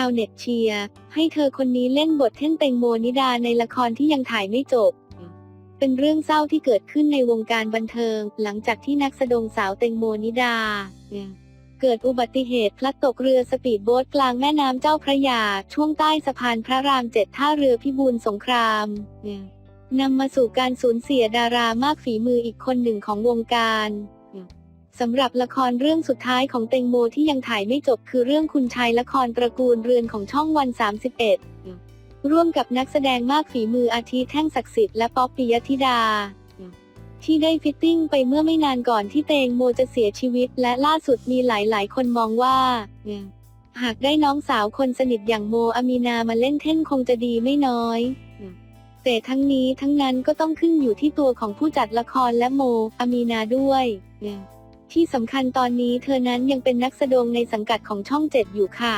าวเน็ตเชียร์ให้เธอคนนี้เล่นบทเท่นเตงโมนิดาในละครที่ยังถ่ายไม่จบ เป็นเรื่องเศร้าที่เกิดขึ้นในวงการบันเทิง หลังจากที่นักแสดงสาวเตงโมนิดา เกิดอุบัติเหตุพลัดตกเรือสปีดโบ๊ทกลางแม่น้ำเจ้าพระยา ช่วงใต้สะพานพระรามเจ็ดท่าเรือพิบูลสงครามนำมาสู่การสูญเสียดารามากฝีมืออีกคนหนึ่งของวงการ สำหรับละครเรื่องสุดท้ายของเตงโมที่ยังถ่ายไม่จบคือเรื่องคุณชายละครตระกูลเรือนของช่องวัน 31 ร่วมกับนักแสดงมากฝีมืออาทิแท่งศักดิ์สิทธิ์และป๊อปปิยธิดา ที่ได้ฟิตติ้งไปเมื่อไม่นานก่อนที่เตงโมจะเสียชีวิต และล่าสุดมีหลายๆ คนมองว่า หากได้น้องสาวคนสนิทอย่างโมอามีนามาเล่นเท่นคงจะดีไม่น้อยแต่ทั้งนี้ทั้งนั้นก็ต้องขึ้นอยู่ที่ตัวของผู้จัดละครและโมอามีนาด้วย ที่สำคัญตอนนี้เธอนั้นยังเป็นนักแสดงในสังกัดของช่องเจ็ดอยู่ค่ะ